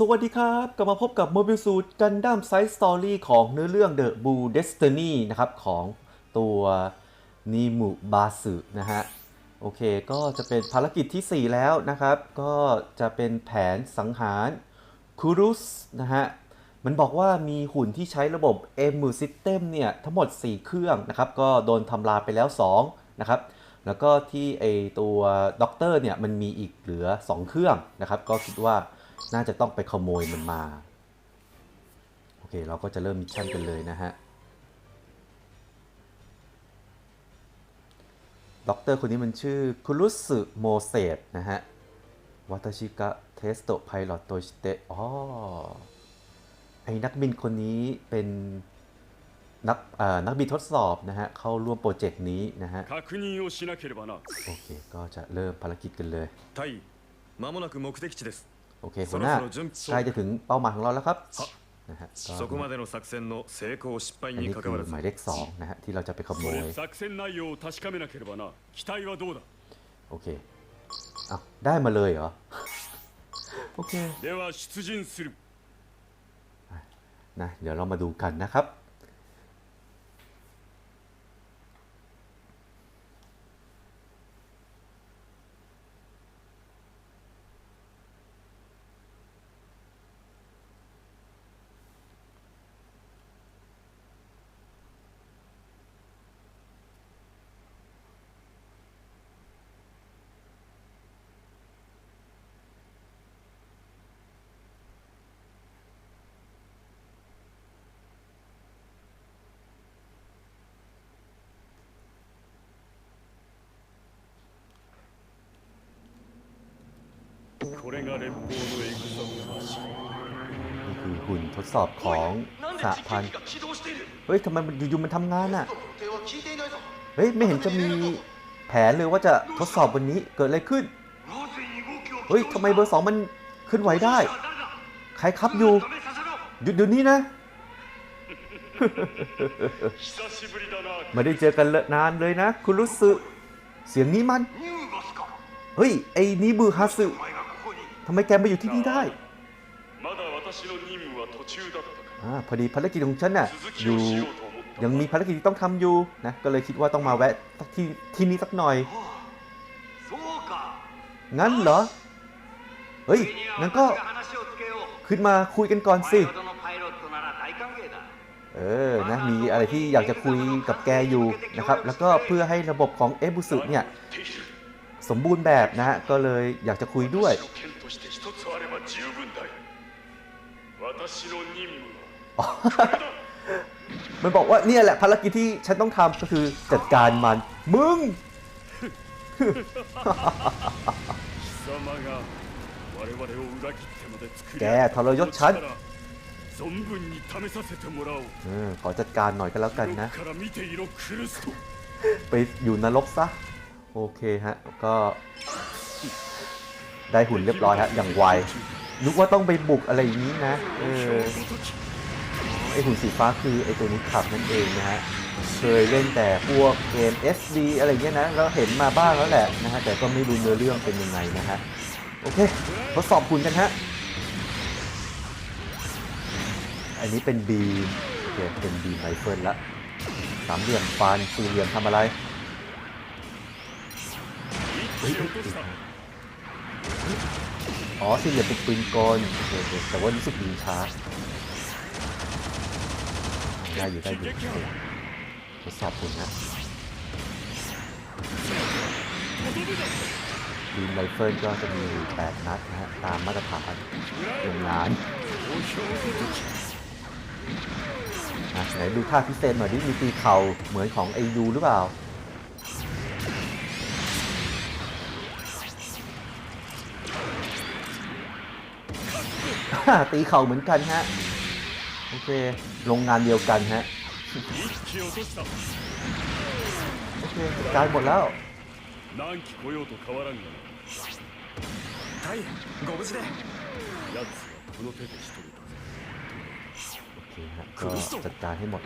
สวัสดีครับ กลับมาพบกับ Mobile Suit Gundam Side Story ของเนื้อเรื่อง The Blue Destiny นะครับ ของตัวนิมุบาสึนะฮะ โอเคก็จะเป็นภารกิจที่ 4 แล้วนะครับ ก็จะเป็นแผนสังหารคูรุสนะฮะ มันบอกว่ามีหุ่นที่ใช้ระบบ m m u System เนี่ย ทั้งหมด 4 เครื่องนะครับ ก็โดนทำลายไปแล้ว 2 นะครับแล้วก็ที่ไอตัวด็อกเตอร์เนี่ยมันมีอีกเหลือ 2 เครื่องนะครับ ก็คิดว่า น่าจะต้องไปขโมยมันมา โอเค เราก็จะเริ่มมิชชั่นกันเลยนะฮะ ด็อกเตอร์คนนี้มันชื่อคุรุสึโมเซตนะฮะวัตชิกะเทสโตไพลอตโตชิเตะอ๋อ ไอ้นักบินคนนี้เป็นนักเอ่อนักบินทดสอบนะฮะ เข้าร่วมโปรเจกต์นี้นะฮะ 確認をしなければな โอเค ก็จะเริ่มภารกิจกันเลย タイ間もなく目的地です โอเคหัวหน้าใกล้จะถึงเป้าหมายของเราแล้วครับนะฮะก็อันนี้คือหมายเลขสองนะฮะที่เราจะไปขโมยโอเคอ้าวได้มาเลยเหรอโอเคนะเดี๋ยวเรามาดูกันนะครับ これが連邦のエグザムマシン นี่คือหุ่นทดสอบของสหพันธ์เฮ้ยทำไมมันอยู่ๆมันทำงานอ่ะ เฮ้ย ไม่เห็นจะมีแผนเลยว่าจะทดสอบวันนี้เกิดอะไรขึ้น เฮ้ยทำไมเบอร์สองมันเคลื่อนไหวได้ ใครครับอยู่ หยุดเดี๋ยวนี้นะ 久しぶりだな ไม่ได้เจอกันเลอะนานเลยนะ คุณรู้สึกเสียงนี้มัน เฮ้ย ไอ้นี้บือฮาสึ ทำไมแกมาอยู่ที่นี่ได้พอดีภารกิจของฉันน่ะอยู่ยังมีภารกิจต้องทำอยู่นะก็เลยคิดว่าต้องมาแวะที่ที่นี้สักหน่อย งั้นเหรอ เฮ้ยงั้นก็ขึ้นมาคุยกันก่อนสิ เออนะมีอะไรที่อยากจะคุยกับแกอยู่นะครับ แล้วก็เพื่อให้ระบบของเอฟบุสุเนี่ย สมบูรณ์แบบนะฮะก็เลยอยากจะคุยด้วย มันบอกว่าเนี่ยแหละภารกิจที่ฉันต้องทำก็คือจัดการมัน มึงแกทรยศฉันขอจัดการหน่อยก็แล้วกันนะ ไปอยู่นรกซะ โอเคฮะ ก็ได้หุ่นเรียบร้อยฮะ อย่างไวนึกว่าต้องไปบุกอะไรอย่างนี้นะ เออ ไอหุ่นสีฟ้าคือไอตัวนี้ขับนั่นเองนะฮะ เคยเล่นแต่พวกเกม SD อะไรเงี้ยนะ แล้วเห็นมาบ้างแล้วแหละนะฮะ แต่ก็ไม่รู้เนื้อเรื่องเป็นยังไงนะฮะ โอเค ทดสอบหุ่นกันฮะ อันนี้เป็นบีมเดี๋ยวเป็นบีมไรเฟิลละสามเหลี่ยมฟานสี่เหลี่ยมทำอะไร อ๋อสี่เหลี่ยมเป็นปืนกลโอเคโอเคแต่ว่ารู้สึกยิงช้าได้อยู่ได้อยู่ทดสอบคุณนะบีมไรเฟิลก็จะมี 8 นัดนะฮะ ตามมาตรฐานโรงงานอะไหนดูท่าพิเศษหน่อยดิมีตีเข่าเหมือนของไอยูหรือเปล่า ตีเข่าเหมือนกันฮะ โอเคลงงานเดียวกันฮะ โอเคการหมดแล้วโอเคฮะก็จัดการให้หมด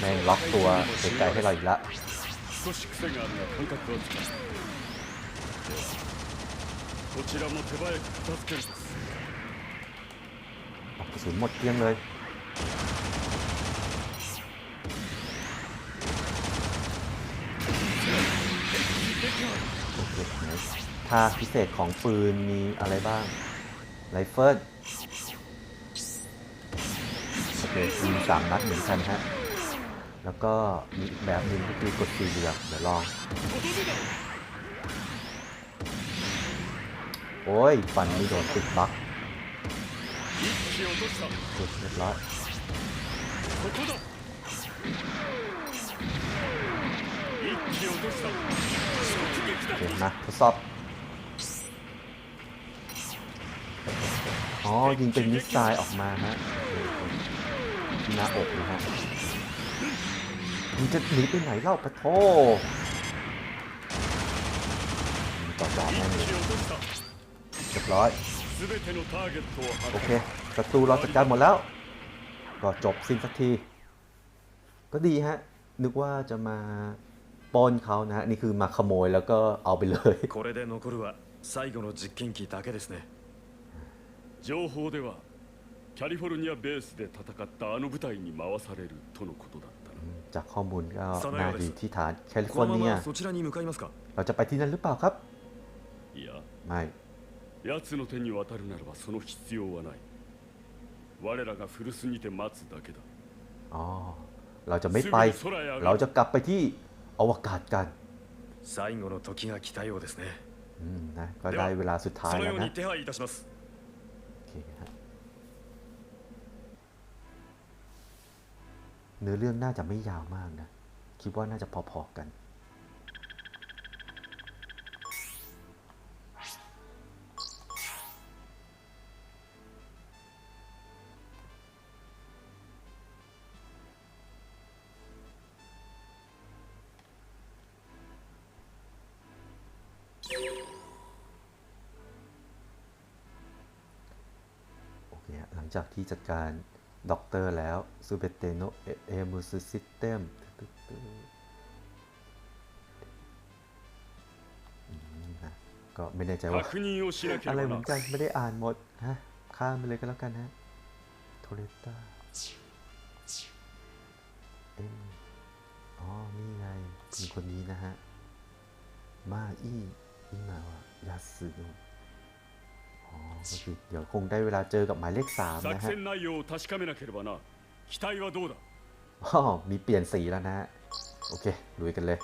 แม่งล็อกตัวเสียใจให้เราอีกแล้ว 少し癖があるが感覚はつかむではこちらも手早く片付けるとす กระสุนหมดเกลี้ยงเลย โอเคไหนท่าพิเศษของปืนมีอะไรบ้าง ไรเฟิลโอเคยิงสามนัดเหมือนกันฮะ แล้วก็มีอีกแบบหนึ่งก็คือกดสีเหลืองเดี๋ยวลอง โอ้ยฟันไม่โดนติดบั๊กสุดเสร็จแล้วเห็นนะทดสอบอ๋อยิงเป็นมิสไซล์ออกมาฮะที่หน้าอกนะฮะ มันจะหนีไปไหนเล่าปะโทมีต่อจอแน่เลย 一気落とした เรียบร้อย 全てのターゲットを โอ 破 เคศัตรูเราจัดการหมดแล้ว ก็จบสิ้นสักที ก็ดีฮะ นึกว่าจะมาปล้นเขานะฮะ นี่คือมาขโมยแล้วก็เอาไปเลย これで残るは最後の実験機だけですね情報ではキャリフォルニアベースで戦ったあの部隊に回されるとのことだったな จากข้อมูลก็น่าจะอยู่ที่ฐานแคลิฟ こ อร์ の เนีย ままそちらに向かいますか เราจะไปที่นั่นหรือเปล่าครับ いや ไม่ 奴の手に渡るならばその必要はない我らが古巣にて待つだけだ อ๋อ เราจะไม่ไป すぐに空へ上 เรา がる จะกลับไปที่อวกาศกัน 最後の時が来たようですね อืมนะ ก็ได้เวลาสุดท้าย その แล้ว よう นะ に手配いたします โอเคฮะ เนื้อเรื่องน่าจะไม่ยาวมากนะ คิดว่าน่าจะพอๆกัน โอเคฮะหลังจากที่จัดการ ด็อกเตอร์แล้วซูเบเตโนเอมูสซิสเต็มก็ไม่แน่ใจว่าอะไรเหมือนกันไม่ได้อ่านหมดฮะข้ามไปเลยก็แล้วกันฮะโทเลต้าเอ๋อ นี่ไงคนคนนี้นะฮะ มาอี้อิมาวะยาสึโน ก็คือเดี๋ยวคงได้เวลาเจอกับหมายเลขสาม 作 นะฮะ 戦内容を確かめなければな機体はどうだ อ๋อ มีเปลี่ยนสีแล้วนะฮะ โอเค ลุยกันเลย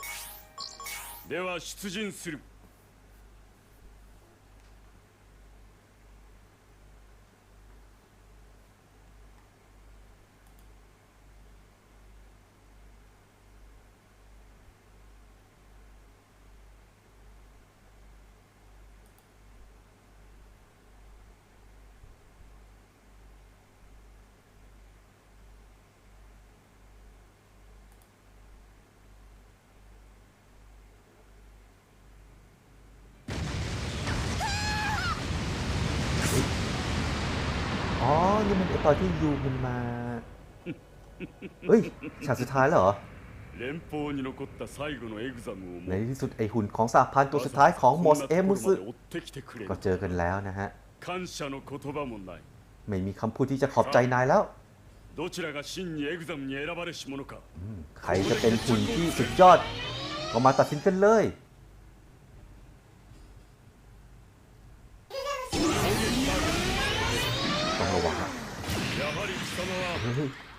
では出陣する ตอนที่ยูมันมาเฮ้ยฉากสุดท้ายแล้วเหรอในที่สุดไอหุ่นของสาพันตัวสุดท้ายของมอสเอมุสึก็เจอกันแล้วนะฮะไม่มีคำพูดที่จะขอบใจนายแล้วใครจะเป็นหุ่นที่สุดยอด ก็มาตัดสินกันเลย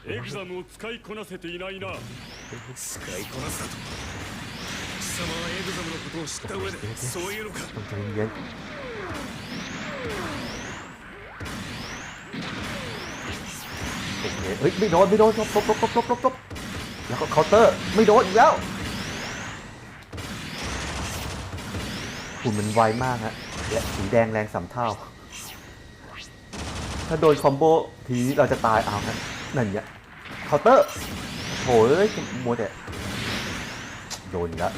エグザムを使いこなせていないな使いこなすだと貴様はエグザムのことを知った上でそういうのか ต้องใจเย็นโอเคเฮ้ย ไม่โดน ไม่โดนหลบหลบหลบหลบหลบหลบหลบแล้วก็เคาน์เตอร์ ไม่โดนอีกแล้วหุ่นมันไวมากฮะและสีแดงแรงสามเท่า ถ้าโดนคอมโบทีนี้เราจะตายเอาฮะ นั่นเนี่ยเคาน์เตอร์โหยมัวแต่โดนละ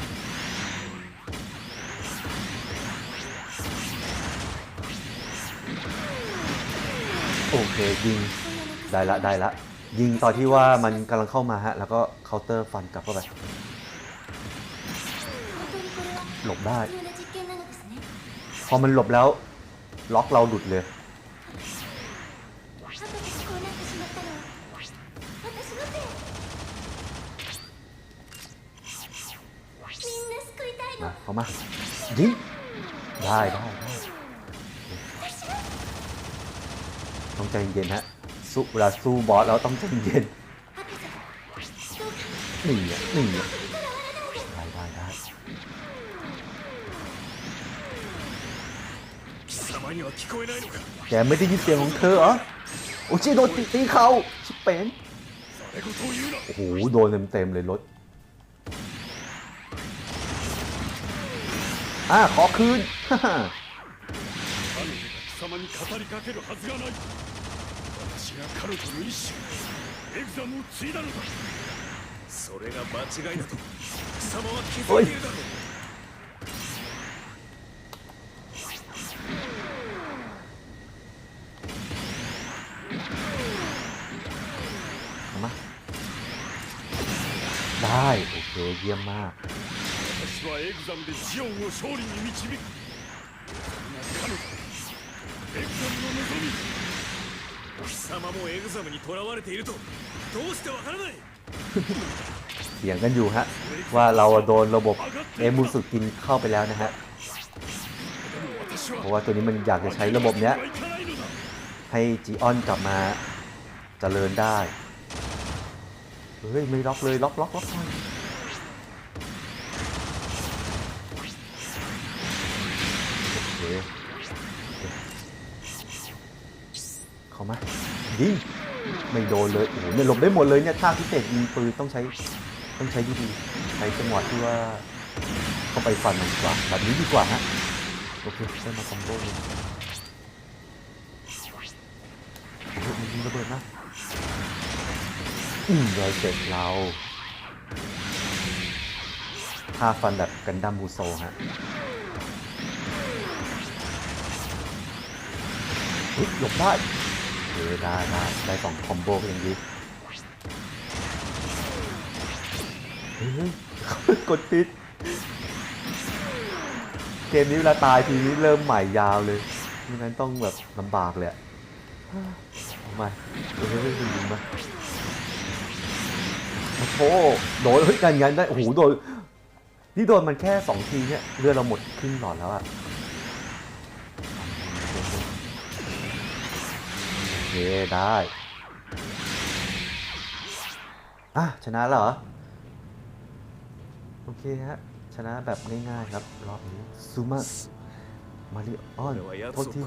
โอเคยิงได้ละได้ละยิงตอนที่ว่ามันกำลังเข้ามาฮะ แล้วก็เคาน์เตอร์ฟันกลับเข้าไปหลบได้ พอมันหลบแล้ว ล็อกเราหลุดเลย มายิงได้ได้ต้องใจเย็นฮะสู้เวลาสู้บอสเราต้องใจเย็นหนีอะหนีอะได้ได้ได้แกไม่ได้ยินเสียงของเธอเหรอโอ้ชีโดนตีเขาชิเป็นโอ้โหโดนเต็มเต็มเลยรถ อ่าขอคืนโอ้ยได้ โอเค เยี่ยมมาก エグザムでジオンを勝利に導くそれが彼女エグザムの望み貴様もエグザムに囚われているとどうしてわからない เถียงกันอยู่ฮะ ว่าเราอะโดนระบบเอมูสึกินเข้าไปแล้วนะฮะ でも私 เพ は ราะว่าตัวนี้มันอยากจะใช้ระบบเนี้ย はいかないのだ ให้จีออนกลับมาเจริญได้ เฮ้ย ไม่ล็อกเลย ล็อกล็อกล็อก เคเข้ามายิงไม่โดนเลยโอ้โหเนี่ยหลบได้หมดเลยเนี่ยท่าพิเศษยิงปืนต้องใช้ต้องใช้ดีๆใช้จังหวะที่ว่าเข้าไปฟันมันดีกว่าแบบนี้ดีกว่าฮะโอเคได้มาคอมโบเลยมันยิงระเบิดนะอืมรอยเสร็จเราท่าฟันแบบกันดั้มบูโซฮะ หลบได้เออได้ได้ได้สองคอมโบก็ยังดีเฮ้ยกดปิด เกมนี้เวลาตายทีนี้เริ่มใหม่ยาวเลยไม่งั้นต้องแบบลำบากเลยอะมาเฮ้ยยิงมาโอ้โหโดนเฮ้ยกันยันได้โอ้โหโดนนี่โดนมันแค่สองทีเนี่ยเลือเราหมดครึ่งหลอดแล้วอะ เคได้ อะ ชนะเหรอ โอเคฮะ ชนะแบบง่ายๆครับ รอบนี้ซูมามาริออนโทษที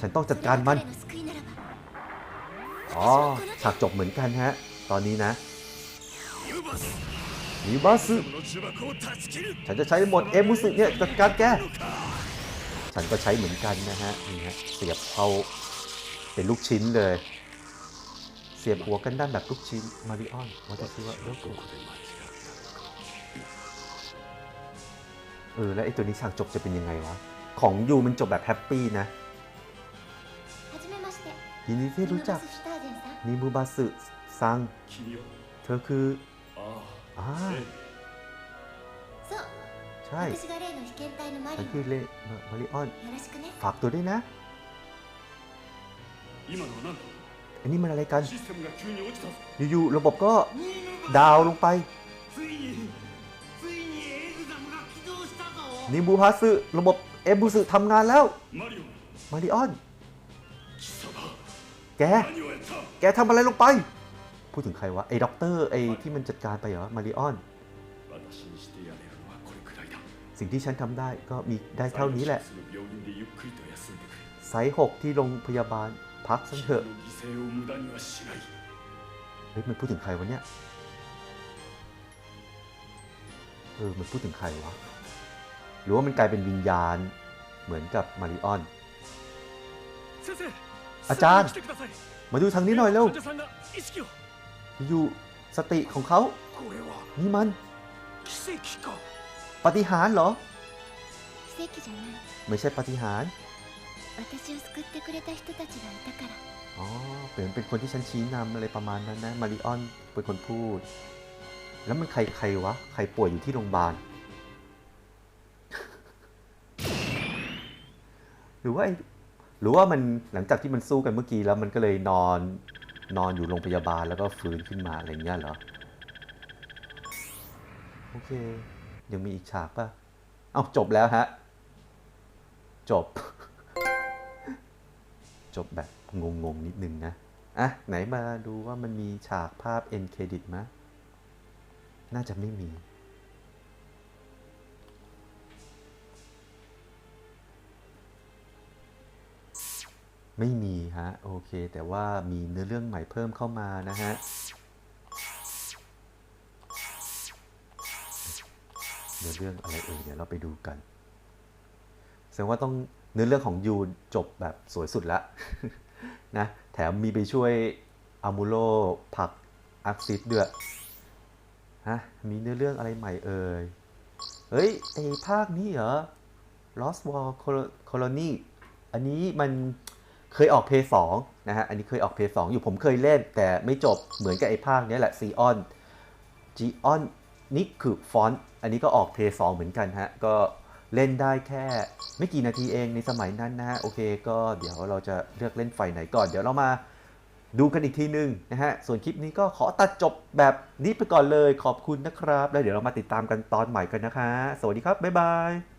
ฉันต้องจัดการมัน อ๋อฉากจบเหมือนกันฮะ ตอนนี้นะยูบัสฉันจะใช้หมดเอมุสึเนี่ยจัดการแก ฉันก็ใช้เหมือนกันนะฮะ นี่ฮะ เสียบเข้า เป็นลูกชิ้นเลย เสียบหัวกันด้านแบบลูกชิ้นมาริออนว่าจะชื่อว่าลโกเออแล้วไอ้ตัวนี้ฉากจบจะเป็นยังไงวะ ของยูมันจบแบบแฮปปี้นะยินดีที่รู้จักนิมูบาสึซัง เธอคืออ่าใช่ฉันคือเลมาริออน ฝากตัวด้วยนะ อันนี้มันอะไรกัน อยู่ๆระบบก็ดาวลงไป นิบูฮาสึระบบเอบูสึทำงานแล้ว มาริออน แก แกทำอะไรลงไป พูดถึงใครวะ ไอ้ด็อกเตอร์ไอ้ที่มันจัดการไปเหรอ มาริออน สิ่งที่ฉันทำได้ก็มีได้เท่านี้แหละไซส์หกที่โรงพยาบาล พักซะเถอะเฮ้ยมันพูดถึงใครวะเนี่ยเออมันพูดถึงใครวะหรือว่ามันกลายเป็นวิญญาณเหมือนกับมาริออน อาจารย์ มาดูทางนี้หน่อยเร็วอยู่สติของเขา นี่มัน ปฏิหารเหรอ ไม่ใช่ปฏิหาร 私を救ってくれた人たちがいたから อ๋อ เป็นเป็นคนที่ฉันชี้นำอะไรประมาณนั้นนะ มาริออนเป็นคนพูด แล้วมันใครใครวะ ใครป่วยอยู่ที่โรงพยาบาล หรือว่าไอ้หรือว่ามันหลังจากที่มันสู้กันเมื่อกี้แล้วมันก็เลยนอนนอนอยู่โรงพยาบาลแล้วก็ฟื้นขึ้นมาอะไรเงี้ยเหรอ โอเค ยังมีอีกฉากป่ะ เอ้าจบแล้วฮะ จบ จบแบบงงๆ นิดนึงนะ อะ ไหนมาดูว่ามันมีฉากภาพ end credit ไหมน่าจะไม่มี ไม่มีฮะ โอเค แต่ว่ามีเนื้อเรื่องใหม่เพิ่มเข้ามานะฮะเนื้อเรื่องอะไรเอ่ยเดี๋ยวเราไปดูกัน แสดงว่าต้องเนื้อเรื่องของยูจบแบบสวยสุดละนะแถมมีไปช่วยอามูโรผลักอาร์ซิสด้วยฮะมีเนื้อเรื่องอะไรใหม่เอ่ย เฮ้ยไอภาคนี้เหรอ Lost War Colony อันนี้มันเคยออกเพย์สองนะฮะ อันนี้เคยออกเพย์สองอยู่ผมเคยเล่น แต่ไม่จบเหมือนกับไอภาคนี้แหละซีออนจีออนนี่คือฟอนต์อันนี้ก็ออกเพย์สองเหมือนกันฮะ ก็ เล่นได้แค่ไม่กี่นาทีเองในสมัยนั้นนะฮะโอเค ก็เดี๋ยวเราจะเลือกเล่นไฟไหนก่อน เดี๋ยวเรามาดูกันอีกทีนึงนะฮะ ส่วนคลิปนี้ก็ขอตัดจบแบบนี้ไปก่อนเลยขอบคุณนะครับ แล้วเดี๋ยวเรามาติดตามกันตอนใหม่กันนะคะ สวัสดีครับ บ๊ายบาย